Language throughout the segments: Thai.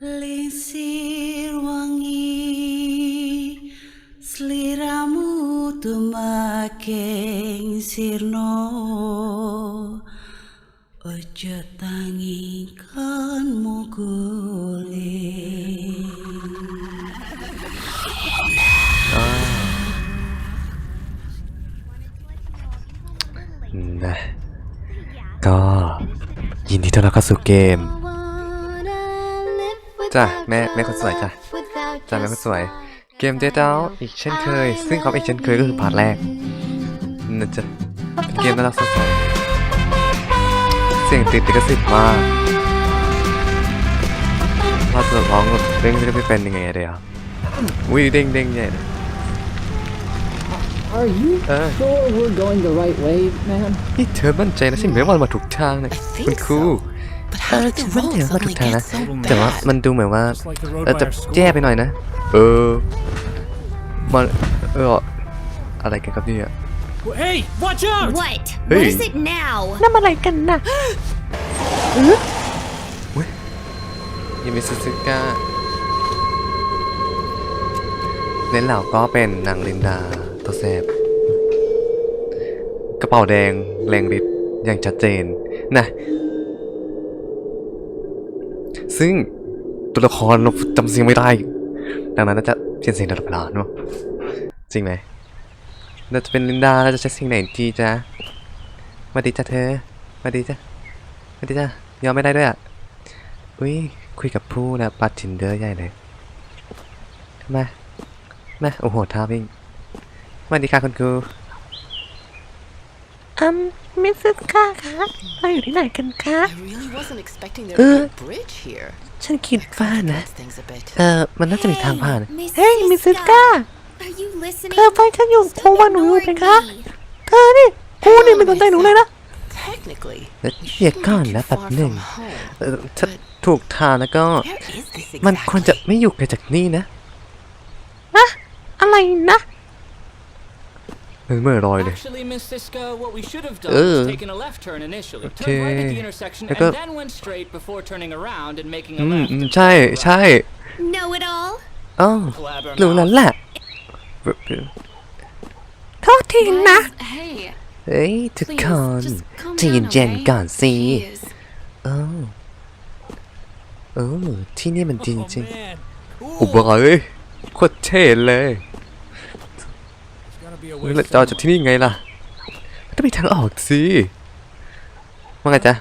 Lisir wangi Seliramu tumaking sirno Ojo tangi kan muguling นะก็ยินดีต้อนรับเข้าสู่เกม จ้ะแม่แม่คนสวยจ้ะจำได้ก็สวย เกมเดดาวอีกเช่นเคย ซึ่งเขาอีกเช่นเคยก็คือพาร์ทแรกนะจ๊ะเป็นเกมน่ารักสดใสเสียงติดติดกระสิบมากเราจะร้องแบบเด้งไม่เป็นยังไงอะเดี๋ยวอุ้ยเด้งเด้งใหญ่เลย Are you Uh. sure we're going the right way, man? นี่เธอมั่นใจนะใช่ไหมว่าเรามาถูกทางเนี่ยคุณครู But เอ how อ did ฉั the นมั่นใจ road ว่าถู suddenly กทาง get นะ so แต่ว่า bad? มันดูเหมือนว่า It's like the road เรา by จะ our school. แย่ไปหน่อยนะ เออมันเอออะไรกันครับเนี่ย Hey, watch out! What? Hey. What is it now? นั่นอะไรกันน่ะยิมิซึซึก้าเน้นเหล่าก็เป็นนางลินดาตัวแซบกระเป๋าแดงแรงฤทธิ์อย่างชัดเจนนะ ซึ่งตัวละครเราจำเสียงไม่ได้ ดังนั้นน่าจะเปลี่ยนเสียงตลอดเวลาเนอะจริงไหมเราจะเป็นลินดาเราจะใช้เสียงไหนดีจ๊ะมาดีจ้ะเธอมาดีจ้ะมาดีจ้ะยอมไม่ได้ด้วยอะอุ้ยคุยกับผู้นะปัดทินเดอร์ใหญ่เลยมามาโอ้โหท้าวิ่งมาดีค่ะคุณครูอืม มิสซิสก้าคะเราอยู่ที่ไหนกันคะ I really wasn't expecting there Uh. to be a bridge here. ฉันคิดว่านะ Complicates things a bit. เออมันน่าจะมีทางผ่าน Hey, เฮ้ย มิสซิสก้า Are you listening? เธอฟังฉันอยู่ครู Stop ว่าหนูอยู่ไหม ignoring คะ me. เธอนี่ครูนี่ไม่สนใจหนูเลยนะ Technically, เดี๋ยวก่อนนะแป๊บหนึ่ง far from home. เออถ้าถูกทางแล้วก็ Where is this มันควรจะ exactly? ไม่อยู่ไกลจากนี่นะอะอะไรนะ เออเมื่อรอยเลย Actually, Miss Siska, what we should have Ugh. done was taken a left turn initially. Turn right at Okay. the intersection Like and a- then went straight before turning around and making a อืม left. อืมใช่ใช่ Know it all? อ๋อ Blabbermouth. รู้แล้วแหละโทษทีนะ Hey, เฮ้ยทุก please, คน just calm ใจ down, เย็น okay? ๆก่อนสิ Jeez. เออเออที่นี่มันจริง Oh, จริง man. อุบเอ้ยโคตรเท่เลย There's gotta be a เฮ้ way ยแล้วจะเอาจาก forward. ที่นี่ไงล่ะมันต้องมีทางออกสิว่าไงจ๊ะ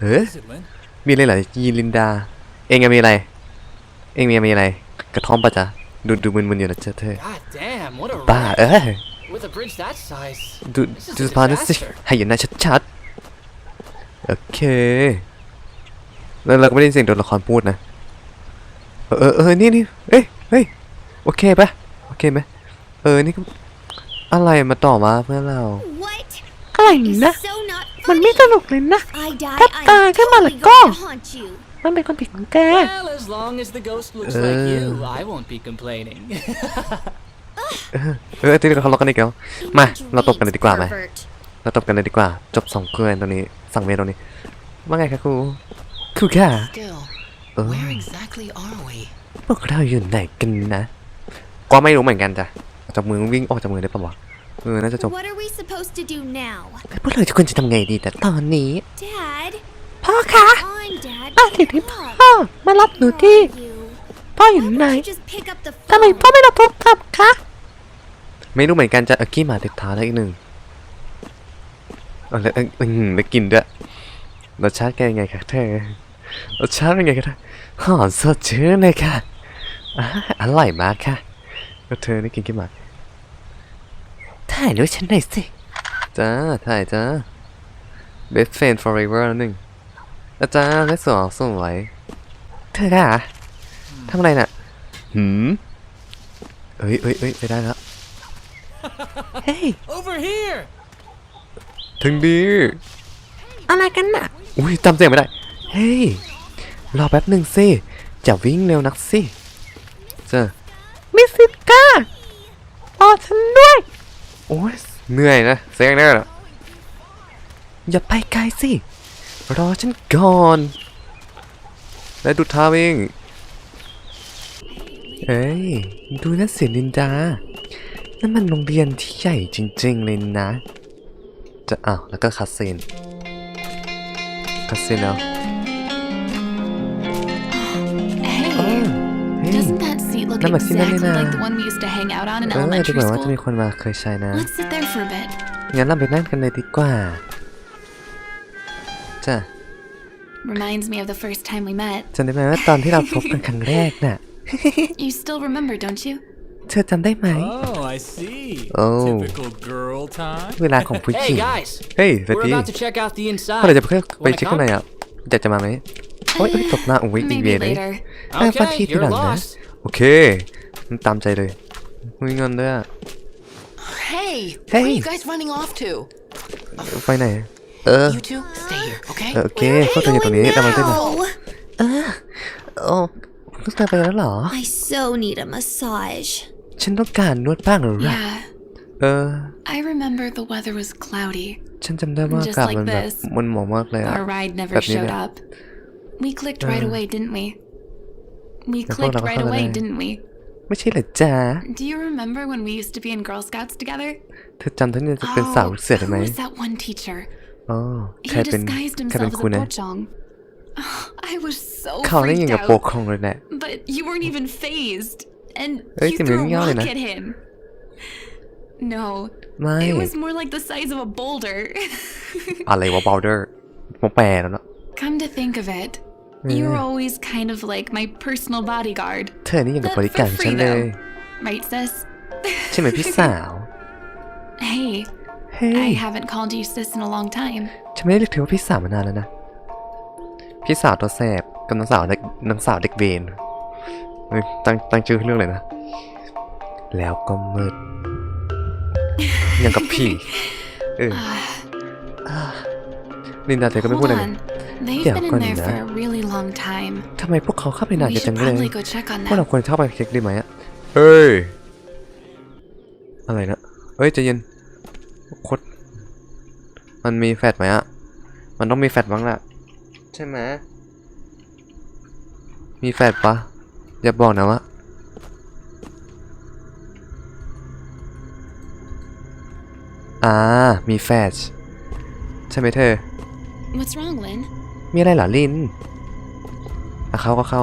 เฮ้ย Is it, Lynn? มีอะไรเหรอยีลินดา เองอะมีอะไร เองมีมีอะไร กระท่อมปะจ๊ะดูดูมึนๆอยู่นะเจ้าเธอ God damn, what a บ้า ride. เอ้ย With a bridge that size. ดู This is ดู a สะพานนั่นสิ disaster. ให้เห็นหน้าชัดๆโอเคแล้วเราก็ไม่ได้ยินเสียงตัวละครพูดนะ เออเออเออนี่นี่เอ้ยเฮ้ยโอเคปะโอเคไหมเออนี่ก็ อะไรมาต่อมาเพื่อนเรา What? อะไร Is นะ so not มัน funny. ไม่สนุกเลยนะ I die. Tắt I'm tà cái mà lại totally có. going to haunt you. มันเป็นความผิดของแก Well, as long as the ghost looks like Uh. you, I won't be complaining. เออที่เขาล็อกกันอีกแล้วมา เราตบกันเลยดีกว่าไหม Pervert. เราตบกันเลยดีกว่า จบสองเกลือนตรงนี้ สั่งเมนตรงนี้ ว่าไงคะครูครูค่ะ Still, Uh. where exactly are we? พวกเราอยู่ไหนกันนะ ก็ไม่รู้เหมือนกันจ้ะจับมือวิ่งออกจากมือได้ปะวะ เออน่าจะจบ What are we supposed to do now? พวกเราจะควรจะทำไงดีแต่ตอนนี้ Dad? พ่อคะ Come on, Dad. มาถึง pick ที่ up. พ่อมารับหนูที่ Where are you? พ่ออยู่ Why ไหน won't you just pick up the ทำไม phone? พ่อไม่รับโทรศัพท์คะ ไม่รู้เหมือนกันจะเอากี้หมาติดเท้าได้อีกหนึ่งเอาแล้วเอออืมแล้วกินด้วยรสชาติแกยังไงคะเธอรสชาติเป็นไงคะเธอหอมสดชื่นเลยค่ะอ่าอร่อยมากค่ะแล้วเธอได้กินกี้หมา ถ่ายด้วยฉันหน่อยสิ จ้า ถ่ายจ้า best friend forever แล้วหนึ่งอาจารย์และสวยสวยเธอค่ะทำอะไรน่ะ หืมเอ้ยเอ้ยเอ้ยไปได้แล้ว เฮ้ย Over here! ถึงดี อะไรกันน่ะ อุ้ยจำเสียงไม่ได้ เฮ้ย รอแป๊บหนึ่งสิจะวิ่งเร็วนักสิเจอมิสซิก้ารอฉันด้วย โอ้ยเหนื่อยนะเสียงแน่ละอย่าไปไกลสิรอฉันก่อน และดูท่าวิ่งเอ้ยดูนั่นสิลินดานั่นมันโรงเรียนที่ใหญ่จริง ๆ เลยนะ จะอ้าวแล้วก็คัสซีนคัสซีนแล้ว look Nama sila exactly nila. like the one we used to hang out on in เออดู elementary เหมือนว่าจะมี school? คนมาเคยใช้นะ Let's sit there for a bit. งั้นเราไปนั่งกันเลยดีกว่า จ้ะ Reminds me of the first time we met. จำได้ไหมว่าตอนที่เราพบกันครั้งแรกน่ะ You still remember, don't you? เธอจำได้ไหม Oh, I see. Oh. Typical girl time. เวลาของผู้หญิ Hey ง guys, เฮ้ยสวัส we're ดี about to check out the เมื่อไหร่ inside. จะไปไปเช็คข้างในอะอยากจะมาไหมโอ้ยเอ้ยตกหน้าอุ้ยอีเว Maybe เลย later. เอ้ยฟังที Okay, ทีหลั you're งนะ lost. โอเคมันตามใจเลยมีเงินด้วยอะ Hey, Hey. where are you guys running off to? ไปไหน เออ You two, stay here, okay? เออโอเคเข้าตัวอยู่ตรงนี้แต่มันเป็น No! โอ้ลูกตาไปแล้วเหรอ I so need a massage. ฉันต้องการนวดบ้างเหรอล่ะ Yeah, เออ I remember the weather was cloudy. ฉันจำได้ว่าอา Just กาศ like มันแบบ this. มันหมองมากเลยอะ Our ride neverแบบนี้ showed เลย up. We clicked right Uh. away, didn't we? We Naku, clicked right nakakala away, na eh. didn't we? ไม่ใช่เหรอจ๊ะ Do you remember when we used to be in Girl Scouts together? เธอจำท่านจะเป็นสาวลูกเสือได้ไหม who was that one teacher? อ๋อใคร He เป็น disguised ใครเป็น himself ครู as a นะ pocong. I was so เขาได้ยิน freaked กับโปก out. คงเลยแหละ But you weren't even phased. And Ê, you tìm threw hiểu a nhau này rock nè. at him. No, ไม่ it was more like the size of a boulder. อะไรวะบอลเดอร์ผมแปลแล้วเนาะ Come to think of it, you were always kind of like my personal bodyguard. เธอนี่ยังกับ But บริการ for ฉัน free เลย though. Right, sis? ใช่ไหมพี่สาว Hey, เฮ้ย I haven't called you sis in a long time. ฉันไม่ได้เรียกเธอว่าพี่สาวมานานแล้วนะ พี่สาวตัวแสบกับน้องสาวเด็กน้องสาวเด็กเวนเอ้ยตั้งตั้งชื่อเรื่องเลยนะ แล้วก็มืดยังกับพี่เอออ่าลินดาเธอก็ไม่พูด Hold อะไรเลย on. They've Yeah, been in con there nè. for a really long time. ทำไมพวกเขาเข้าไปนาน We กันจั should งเลย probably go check on พวกเรา them. ควรเข้าไปเช็คดีไหมอะเฮ้ย อะไรนะเฮ้ยใจเย็นโคตรมันมีแฟดไหมอะมันต้องมีแฟดบ้างละใช่ไหมมีแฟดปะอย่าบอกนะว่าอ่า มีแฟดใช่ไหมเธอ What's wrong, Lynn? มีอะไรเหรอลินอะเข้าก็เข้า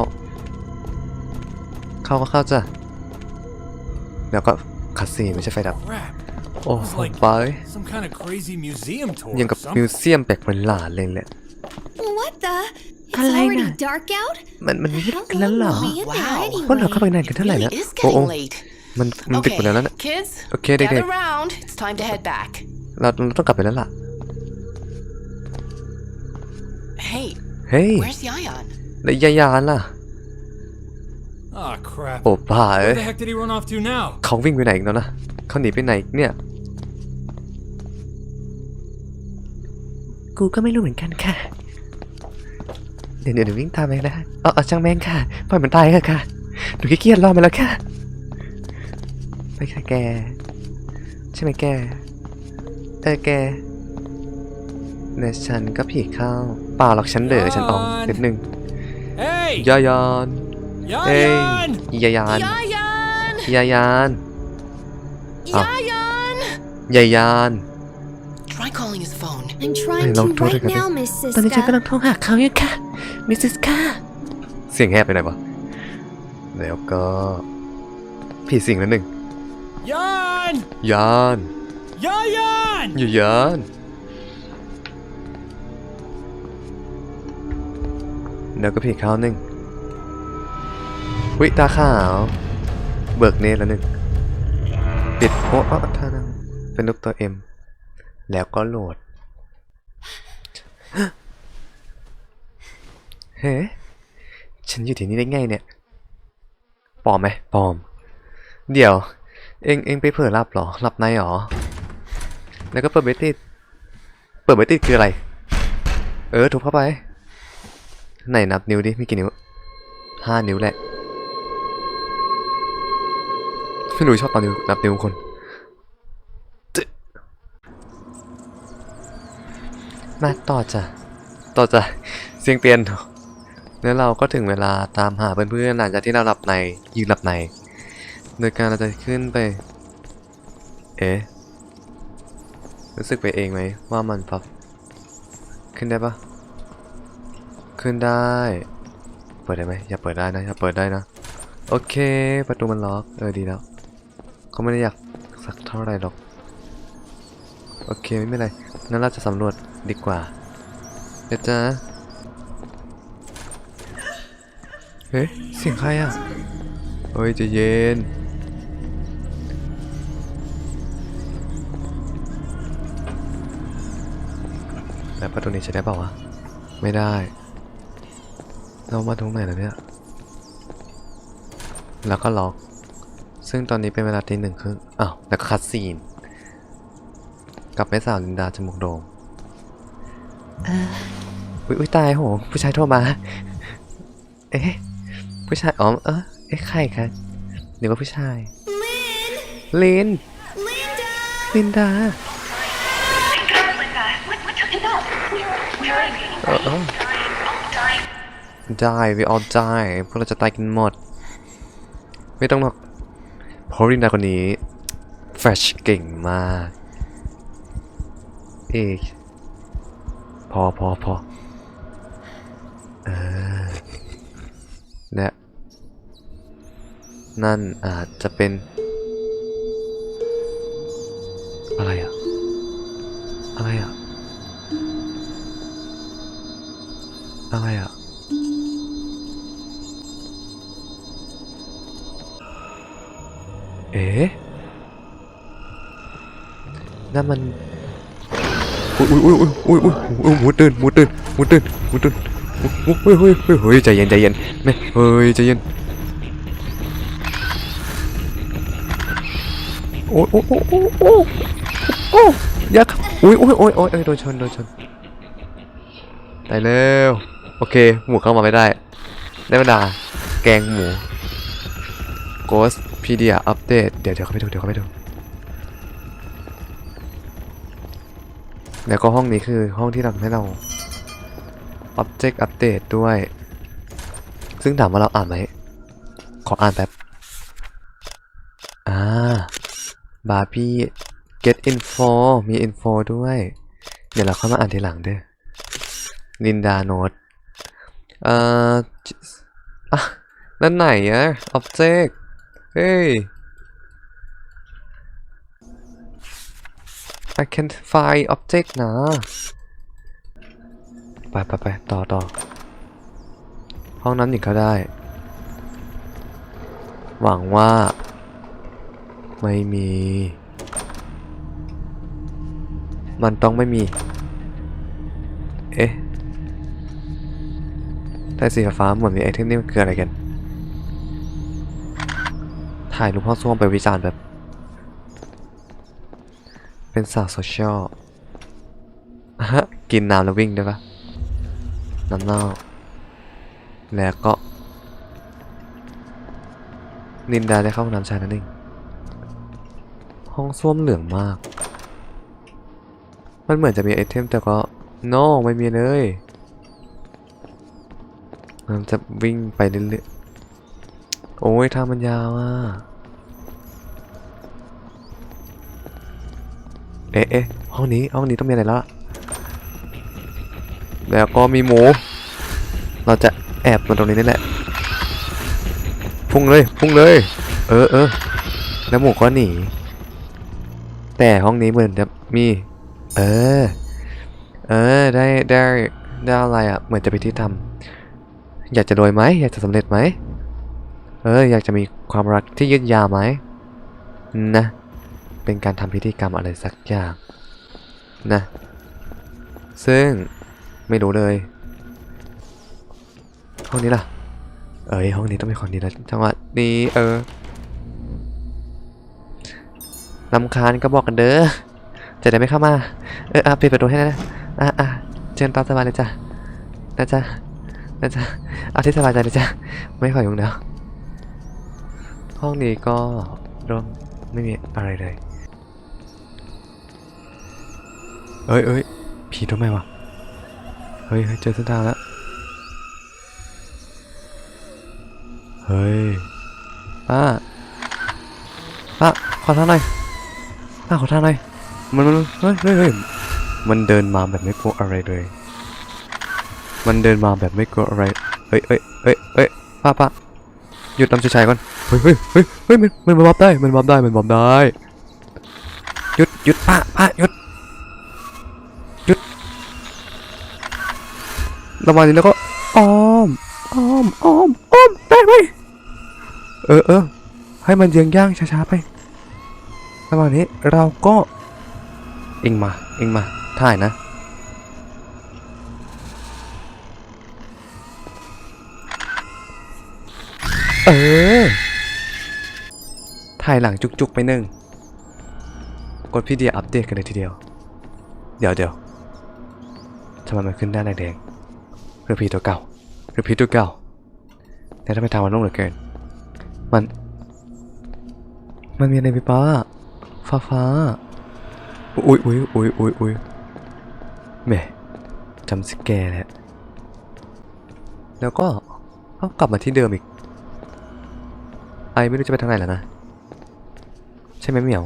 เข้าก็เข้าจ้ะเดี๋ยวก็คัสซีนไม่ใช่ไฟดับ Crap. โอ้ It was like ไป some kind of crazy museum tour. ยัง or กับมิว something. เซียมแปลกประหลาดเลยแหละ What the? It's Alay already na. dark out? มันมันมืดกันแล้วเหรอ We get there Wow. พวกเราเข้าไป anyway. นานกันเท่าไหร่ Really แล้ว is โอ้โอ้ getting late. มันมันดึก Okay, ไปแล้วนะ kids, Okay, dik, gather dik. round. It's time to head back. เราเราต้องกลับไปแล้วล่ะ Hey, เฮ้ย where's Yayan? แล้วยายานล่ะ Ah, crap. โอ้บ้าเอ้ Where ย the heck did he run off to now? เขาวิ่งไปไหนอีกแล้วนะเขาหนีไปไหนอีกเนี่ย กูก็ไม่รู้เหมือนกันค่ะ เดี๋ยวเดี๋ยวเดี๋ยววิ่งตามไปนะเออเออช่างแม่งค่ะ ปล่อยมันตายค่ะค่ะ หนูขี้เกียจรอมาแล้วค่ะ ไปค่ะแก ใช่ไหมแก เออแกเนี่ยฉันก็ผีเข้าเปล่าหรอกฉันเด๋อฉันออกนิดนึง Hey! ยายานเอ้ย Yayan! ยายาน Yayan! ยายาน Ah. Yayan! ยายาน Try calling his phone. I'm trying Ay, to long tour right ka din. now, Miss ตอนนี้ฉัน Siska. กำลังโทรหาเขาอยู่ค่ะมิสซิสค่ะเสียงแหบไปไหนวะแล้วก็ผีสิงแล้วหนึ่ง Yan! ยาน Yayan! อยู่ยาน แล้วก็ผีขาวหนึ่งวิตาขาว เบิกเนตแล้วหนึ่งปิดโอ้ท่านั่งเป็นลูกตัวเอ็มแล้วก็โหลด เฮ้ฉันอยู่ที่นี่ได้ไงเนี่ยปลอมไหมปลอม เดี๋ยว เอ็งเอ็งไปเผลอหลับหรอหลับในหรอ แล้วก็เปิดเบติดเปิดเบติดคืออะไร เออ ถูกเข้าไป ไหนนับนิ้วดิมีกี่นิ้วห้านิ้วแหละไม่รู้ชอบตอนนิ้วนับนิ้วคนมาต่อจ้ะต่อจ้ะเสียงเปลี่ยนแล้วเราก็ถึงเวลาตามหาเพื่อนๆหลังจากที่เราหลับในยืนหลับใน โดยการเราจะขึ้นไป เอ๊ะรู้สึกไปเองไหมว่ามันพับขึ้นได้ปะ ขึ้นได้ เปิดได้ไหมอย่าเปิดได้นะอย่าเปิดได้นะ โอเค ประตูมันล็อกเออดีแล้วเขาไม่ได้อยากสักเท่าไหร่หรอก โอเคไม่เป็นไรงั้นเราจะสำรวจดีกว่าเดี๋ยวจ้าเฮ้ยเสียงใครอะเฮ้ยจะเย็นแต่ประตูนี้ใช้ได้เปล่าวะ ไม่ได้ เรามาตรงไหนแล้วเนี่ย แล้วก็ล็อก ซึ่งตอนนี้เป็นเวลาตีหนึ่งครึ่งอ้าวแล้วก็คัดซีน กับแม่สาวลินดาจมูกโด่งอุ๊ยอุ๊ยตายโห ผู้ชายโทรมา เอ๊ะ ผู้ชายอ๋อเออเอ๊ะใครคะนึกว่าผู้ชายลินลินดาเออเออ die we all die พวกเราจะตายกันหมด ไม่ต้องหรอกเพราะลินดาคนนี้แฟชเก่งมาก เอกพอพอพอออและนั่นอาจจะเป็น อะไรอะอะไรอะอะไรอะ เอ๊นั่นมันอุ้ยอุ้ยอุ้ยอุ้ยอุ้ยอุ้ยหมูตื่นหมูตื่นหมูตื่นหมูตื่นเฮ้ยเฮ้ยเฮ้ยใจเย็นใจเย็นแม่เฮ้ยใจเย็นโอ้ยโอ้ยโอ้ยโอ้ยโอ้ยโอ้ยอยาครับอุ้ยโอ้ยโอ้ยโอ้ยโดนชนโดนชนตายแล้วโอเคหมูเข้ามาไม่ได้ ได้เวลาแกงหมูโกส Ghost Pedia อัปเดตเดี๋ยวเดี๋ยวเข้าไปดูเดี๋ยวเข้าไปดูแล้วก็ห้องนี้คือห้องที่ทำให้เรา Object Update ด้วย ซึ่งถามว่าเราอ่านไหมขออ่านแป๊บอ่าบาร์บี้ get info มี info ด้วย เดี๋ยวเราเข้ามาอ่านทีหลังเด้อลินดาโนตเอ่ออะนั่นไหนอะ Object เฮ้ย I can find object นะ ไปไปไปต่อต่อห้องน้ำหญิงก็ได้ หวังว่า ไม่มี มันต้องไม่มี เอ๊ะแต่สีฟ้าเหมือนมีไอเทมนี่มันคืออะไรกัน ถ่ายรูปห้องส้วมไปวิจารณ์แบบ เป็นสาวโซเชียลอะฮะกินน้ำแล้ววิ่งได้ปะน้ำเน่าแล้วก็ นินดาได้เข้าห้องน้ำชายนั่นเองห้องส้วมเหลืองมาก มันเหมือนจะมีไอเทมแต่ก็ no ไม่มีเลยมันจะวิ่งไปเรื่อย โอ้ยทางมันยาวอะ เอ๊ะเอ๊ะห้องนี้ห้องนี้ต้องมีอะไรแล้วล่ะแล้วก็มีหมู เราจะแอบมาตรงนี้นี่แหละ พุ่งเลย พุ่งเลย เออเออแล้วหมูก็หนี แต่ห้องนี้เหมือนจะมี เออ เออ ได้ได้ได้อะไรอะ เหมือนจะไปที่ทำอยากจะรวยไหม อยากจะสำเร็จไหม เอออยากจะมีความรักที่ยืดยาวไหมนะ เป็นการทำพิธีกรรมอะไรสักอย่างนะ ซึ่งไม่รู้เลย ห้องนี้ล่ะ เอ้ยห้องนี้ต้องเป็นคนดีแล้วจังหวะนี้เออลำคาญก็บอกกันเด้อจะได้ไม่เข้ามา เอออะปิดประตูให้นะอะอะเชิญตามสบายเลยจ้ะนะจ๊ะนะจ๊ะเอาที่สบายใจเลยจ้ะไม่ขอยุ่งแล้ว ห้องนี้ก็ร่มไม่มีอะไรเลยเอ้ยเอ้ยผีทำไมวะ เฮ้ยเจอเส้นทางแล้ว เฮ้ย ป้า ป้า ขอทางหน่อย ป้าขอทางหน่อย มันมันเฮ้ยเฮ้ยมันเดินมาแบบไม่กลัวอะไรเลย มันเดินมาแบบไม่กลัวอะไร เฮ้ยเฮ้ยเฮ้ยเฮ้ยป้าป้าหยุดทำชัยๆก่อน ฮ้ยเฮ้ยเฮ้ยเฮ้ยมันมันบับได้มันบับได้มันบับได้หยุดหยุดป้าป้าหยุดหยุดระหว่างนี้แล้วก็อ้อมอ้อมอ้อมอ้อมได้ไหมเออเออให้มันเยืองย่างช้าๆไประหว่างนี้เราก็เองมาเองมาถ่ายนะเออ ถ่ายหลังจุกๆไปหนึ่งกดพี่เดียอัปเดตกันเลยทีเดียว เดี๋ยวเดี๋ยวทำไมมันขึ้นด้านแดงๆคือพีตัวเก่าคือพีตัวเก่าแต่ถ้าไปทางมันนุ่มเหลือเกิน มัน มันมีอะไรพี่ป้าฟ้าฟ้าอุ้ยอุ้ยอุ้ยอุ้ยอุ้ยแหม่จำสแกร์แหละแล้วก็เอากลับมาที่เดิมอีก ไอไม่รู้จะไปทางไหนแล้วนะ ช่ไหมเหมียว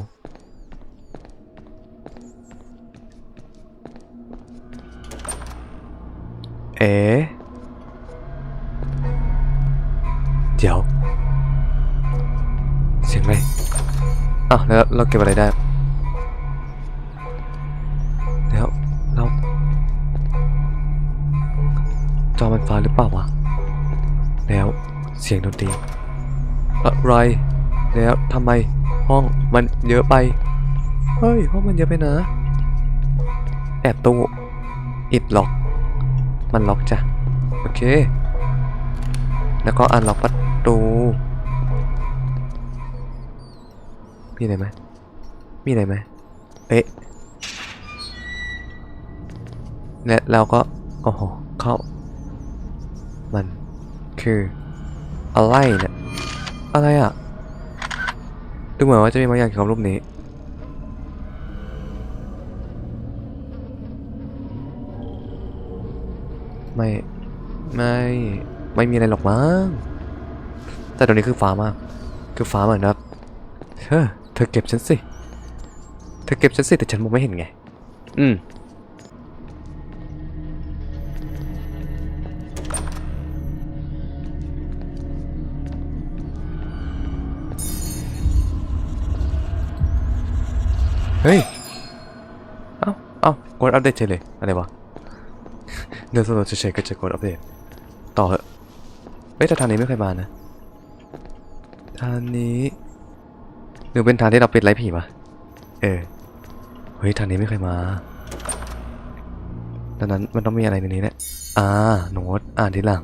เอ๋เดี๋ยว เสียงอะไรอ้าวแล้วเราเก็บอะไรได้แล้วเราจอมันฟ้าหรือเปล่าวะ แล้วเสียงดนตรีอะไรแล้วทำไม ห้องมันเยอะไป เฮ้ยห้องมันเยอะไปนะแอบตู้อิดล็อก มันล็อกจ้ะ โอเค แล้วก็อันล็อกประตูมีอะไรไหมมีอะไรไหมเอ๊ะและเราก็ โอ้โห เข้า มันคือ อะไรเนี่ย อะไรอะ ดูเหมือนว่าจะมีบางอย่างเกี่ยวกับรูปนี้ ไม่ ไม่ ไม่มีอะไรหรอกมั้ง แต่ตรงนี้คือฟ้ามาก คือฟ้าเหมือนแบบเธอเธอเก็บฉันสิ เธอเก็บฉันสิแต่ฉันมองไม่เห็นไง อืม เฮ้ย เอ้าเอ้ากดอัปเดตเฉยเลย อะไรวะ เดินสำรวจเฉยๆก็จะกดอัปเดต ต่อเหอะเฮ้ยแต่ทางนี้ไม่เคยมานะ ทางนี้หรือเป็นทางที่เราปิดไล่ผีปะเออ เฮ้ยทางนี้ไม่เคยมาดังนั้นมันต้องมีอะไรในนี้แหละอ่าโน้ตอ่านทีหลัง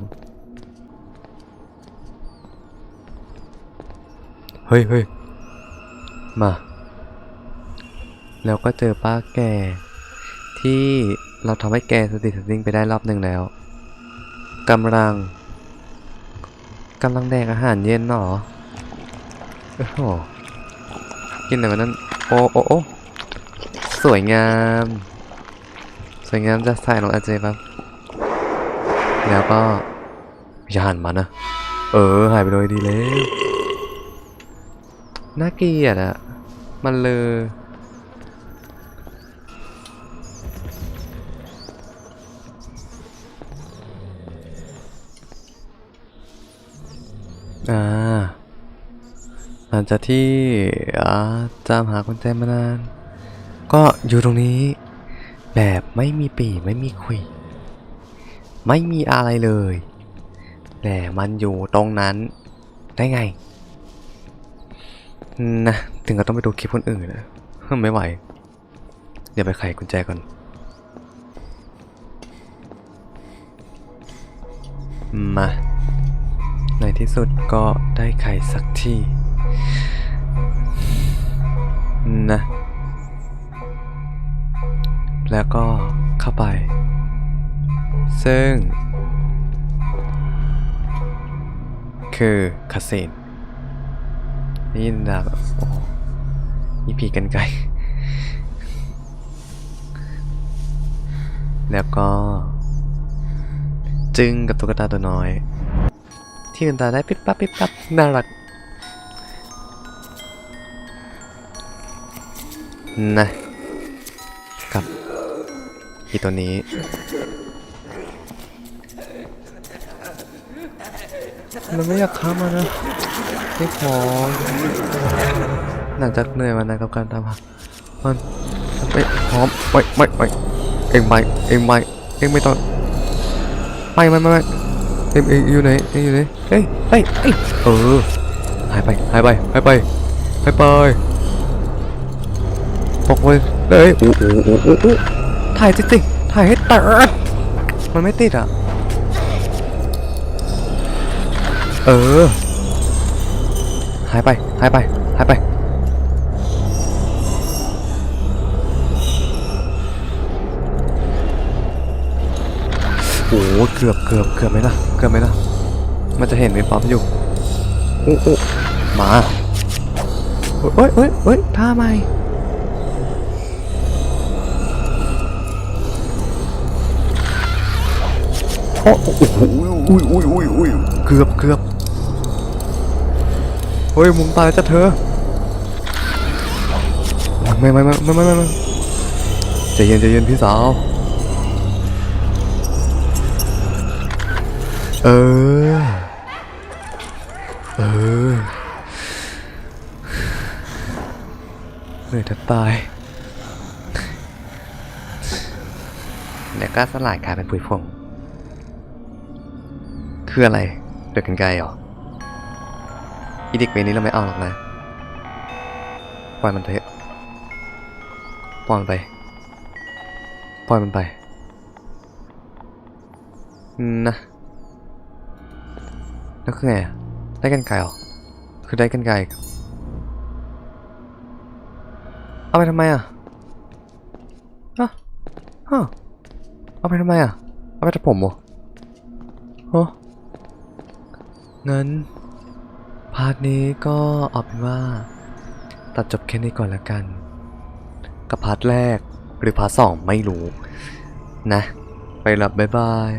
เฮ้ยเฮ้ยมา แล้วก็เจอป้าแก่ ที่เราทำให้แกสติสติงไปได้รอบหนึ่งแล้วกำลังกำลังแดกอาหารเย็นเหรอโอ้โหกินอะไรมานั้นโอ้โอ้โอ้สวยงาม สวยงามจะใส่ลงอาเจครับ แล้วก็อย่าหันมานะ เออ หายไปเลยดีแล้วน่าเกลียดอะมันเลย อ่าหลังจากที่อ่าตามหากุญแจมานาน ก็อยู่ตรงนี้ แบบไม่มีปีไม่มีคุย ไม่มีอะไรเลยแต่มันอยู่ตรงนั้นได้ไงนะถึงก็ต้องไปดูคลิปคนอื่นนะไม่ไหว เดี๋ยวไปไขกุญแจก่อน มา ในที่สุดก็ได้ไข่สักที่ นะ แล้วก็เข้าไป ซึ่ง คือคาเซนนี่นะแบโอ้นี่ผีกันไกลแล้วก็ จึงกับตุ๊กตาตัวน้อย ที่ขี้ขนตาได้ปิ๊บปั๊บปิ๊บปั๊บน่ารักนะครับอีตัวนี้เราไม่อยากข้ามมันะไม่พอหลังจากเหนื่อยมานะกับการตามหามันไม่พร้อมไม่ไม่ไม่เองไม่เองไม่เองไม่ต้องไม่ไม่ไม่ไม่ เองเองอยู่ไหนเองอยู่ไหนเฮ้ยเฮ้ยเฮ้ยเออหายไปหายไปหายไปหายไปบอกเลยเฮ้ยโอ้โหโอ้โหโอ้โหถ่ายสิสิถ่ายให้ตัดมันไม่ติดอะเออหายไปหายไปหายไป โอ้โหเกือบเกือบเกือบไหมล่ะเกือบไหมล่ะ มันจะเห็นเป็นป๊อปอยู่โอ้โอ้มาเฮ้ยเฮ้ยเฮ้ยท่าใหม่โอ้โอ้โหอุ้ยอุ้ยอุ้ยอุ้ยเกือบเกือบเฮ้ยมุมตายจะเธอไม่ไม่ไม่ไม่ไม่ไม่ใจเย็นใจเย็นพี่สาว เออ เออ เหนื่อยจะตายเดี๋ยวก็สลายกลายเป็นผุยผงคืออะไรเดือดกันไกลเหรอ อีเด็กเวนี้เราไม่เอาหรอกนะ ปล่อยมันไปเถอะ ปล่อยมันไป ปล่อยมันไป นะ แล้วคือไงได้กันไกลเหรอ คือได้กันไกลเอาไปทำไมอะฮะฮะเอาไปทำไมอะ เอาไปตัดผมเหรอฮะงั้น พาร์ทนี้ก็เอาเป็นว่า ตัดจบแค่นี้ก่อนละกัน กับพาร์ทแรกหรือพาร์ทสองไม่รู้ นะ ไปหละบ๊ายบาย